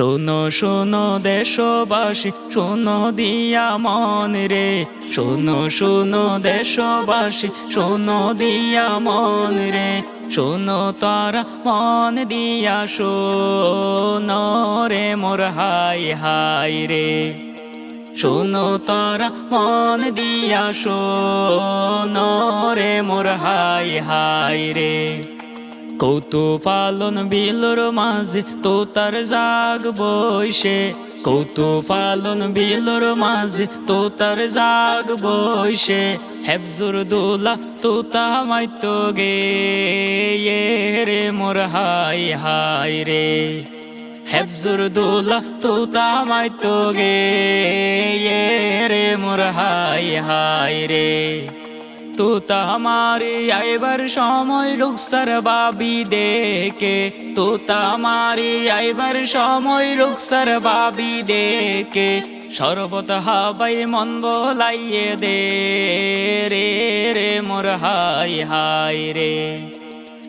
শোনো শোনো দেশবাসী, শোনো দিয়া মন রে। শোনো শোনো দেশবাসী, শোনো দিয়া মন রে। শোনো তারা মন দিয়া, শোনো রে মোর হাই হাই রে। শোনো তারা মন দিয়া, শোনো রে মোর হাই হাই রে। কৌতু পালন বিলর মাঝে তো তার জাগ বইসে। কৌতু পালন বিলর মাঝে তো জাগ বইসে। হেফজুর দোলা তো তামাই তো গে রে মোর হাই হাই রে। হেফজুর দোলা তো তামাই তো গে রে মোর হাই হাই রে। তো তামারে আইবার সময় রুকসার বাবি দেখে। তো তামারে আইবার সময় রুকসার বাবি দেখে। সর্বত হাবাই মন বলাইয়ে দে রে রে মোর হাই হাই রে।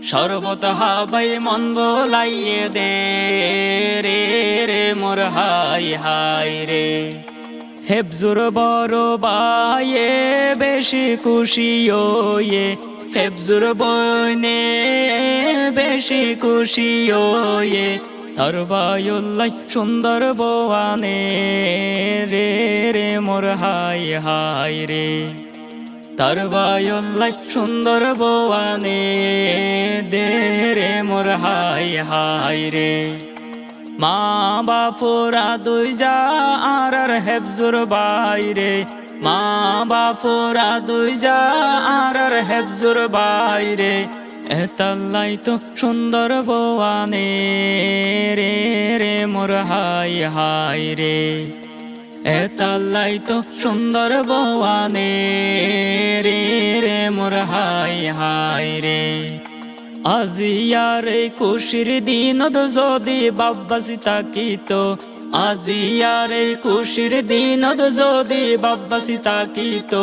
সর্বত হাবাই মন বলাইয়ে দে রে রে মোর হাই হাই রে। হেবজুর বড় বায়ে বেশি খুশি, ওয়ে। হেবজুর বইনে বেশি খুশি, ওয়ে। তার বায়ুল্লাই সুন্দর বোয়ানে রে রে মোর হাই হাই রে। তার বায়ুল্লাই সুন্দর বোয়ানে দে, রে মোর হাই হাই রে। মা বাপুরা দুই যা আর হেফজুর বাইরে। মা বাপুরা দুই যা আর হেফজুর বাইরে, এতাল্লাই তো সুন্দর বোয়ানে রে রে মোর হাই হাই রে। এতাল্লাই তো সুন্দর বোয়ানে রে রে মোর হাই হাই রে। আজিয়ারে খুশির দিন যদি বাব্বাসি তাকিত আজিয়ারে খুশির দিন যদি বাব্বাসি তাকিত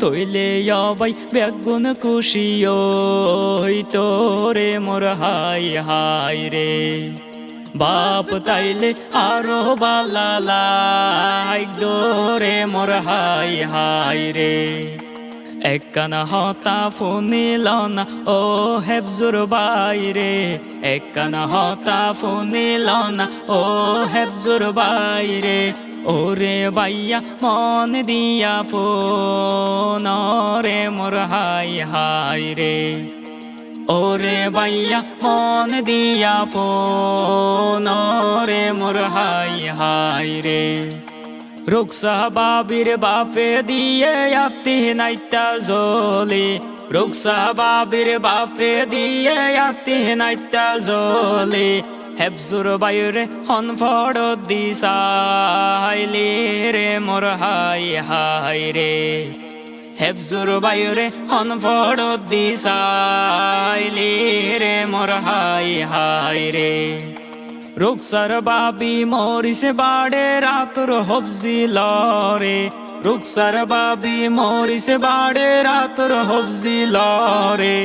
তৈলে অবাই বেগুন খুশি হইতো রে মোর হাই হাই রে। বাপ তাইলে আরও বালালাই রে মোর হাই হাই রে। একখানা হতা ফুনিল না, ও হেফজুর বাইরে একখানা হতা ফুনিল না, ও হেফজুর বাইরে ওরে বাইয়া মন দিয়া ফোন রে মোর হাই হাই রে। ওরে বাইয়া মন দিয়া ফোন রে মোর হাই হাই রে। রুকসা বাবির বাপে দিয়ে আত্মি নাইতা জলি। রুকসা বাবির বাপে দিয়ে আত্মি নাইতা জলি। হেফজুর বাইরে হন ফড় দিসাইলি রে, মোর হাই হাই রে। হেফজুর বাইরে হন ফড় দিসাইলি রে, মোর হাই হাই রে। রুকসার বাবি মরিসে বাড়ে, রাতুর হবজি লরে। রুকসার বাবি মরিসে বাড়ে, রাতুর হবজি লরে।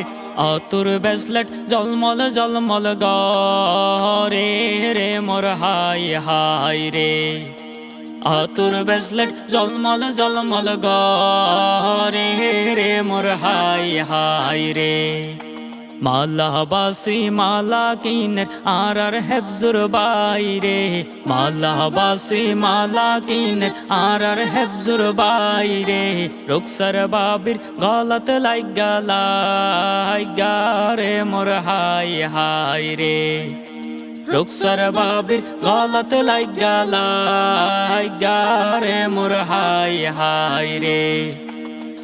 অতুর বেসলেট জলমল জলমল গরে রে, মোর হাই হাই রে। আতুর বেসলেট জলমল জলমল গরে রে, মোর হাই হাই রে। মালা বাসি মালা কিনের আর আর হেফজুর বাইরে মালা বাসি মালা কিনের আর আর হেফজুর বাইরে রুকসার বাবির গলত লাইগা লাইগা রে মোর হাই হাই রে। রুকসার বাবির গলত লাইগা লাইগা রে মোর হাই হাই রে।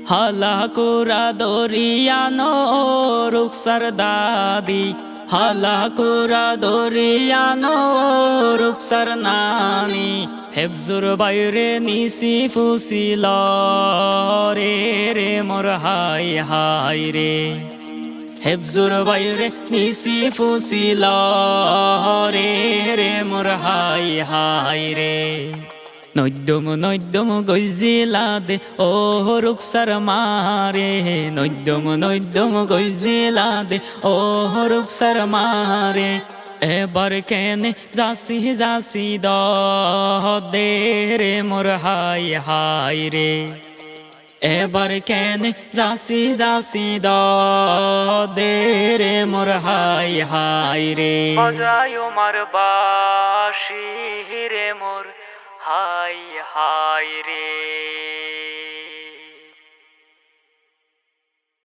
হালা কোরা দরিয়ানো রুকসার দাদি। হালা কোরা দরিয়ানো রুকসার নানি। হেফজুর বাইরে নিসি ফুসিল রে রে, মোর হাই হাই রে। হেফজুর বাইরে নিসি ফুসিল রে রে, মোর হাই হাই রে। নৈদ্যম নৈদ্যম গইজিলা দে। ও রুকসার মারে নৈদ্যম নৈদ্যম গইজিলা দে। ও রুকসার মারে এবার কেন যাসি যাসি দ রে মোর হাই হাই রে। এবার কেন যাসি যাসি দে রে মোর হাই হাই রে। বাজায় মার বাসি রে মোর হাই হাই রে